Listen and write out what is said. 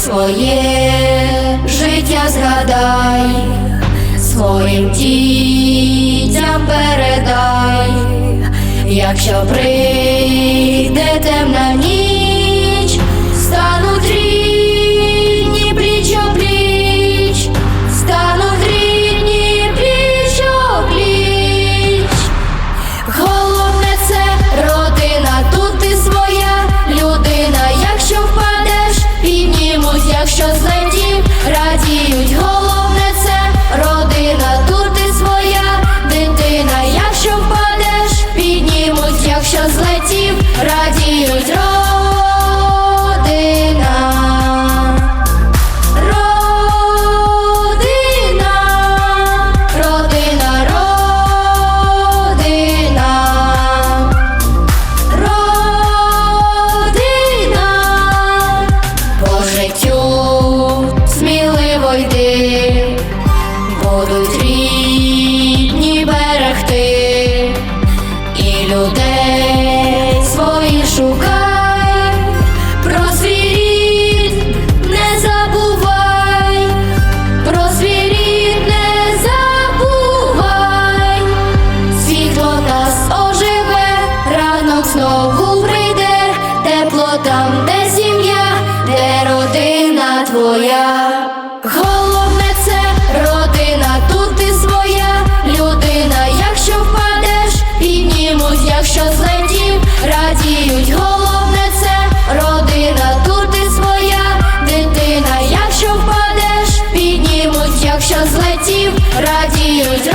своє життя згадай, своїм дітям передай, якщо прийде темна. якщо знайдів, радіють, головне це родина, тут і своя дитина, якщо впадеш, піднімуть, якщо злетів, радіють. знову прийде тепло там, де сім'я, де родина твоя. Головне це родина, тут ти своя людина, якщо впадеш, піднімусь, якщо злетів, радіють. Головне це родина, тут ти своя дитина, якщо впадеш, піднімуть, якщо злетів, радіють.